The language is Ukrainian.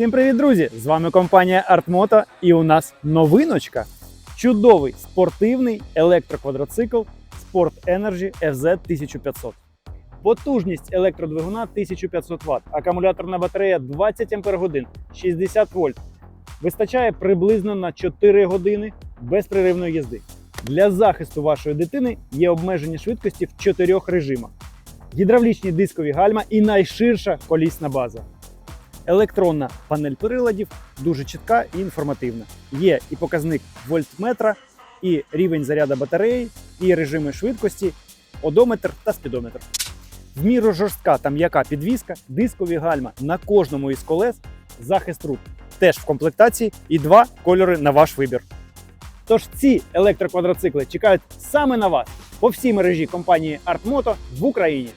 Всім привіт, друзі! З вами компанія Артмото і у нас новиночка. Чудовий спортивний електроквадроцикл Sport Energy FZ 1500. Потужність електродвигуна 1500 Вт, акумуляторна батарея 20 Ах, 60 вольт. Вистачає приблизно на 4 години безперервної їзди. Для захисту вашої дитини є обмежені швидкості в чотирьох режимах: гідравлічні дискові гальма і найширша колісна база. Електронна панель приладів дуже чітка і інформативна. Є і показник вольтметра, і рівень заряду батареї, і режими швидкості, одометр та спідометр. В міру жорстка та м'яка підвіска, дискові гальма на кожному із колес, захист рук теж в комплектації і два кольори на ваш вибір. Тож ці електроквадроцикли чекають саме на вас по всій мережі компанії Артмото в Україні.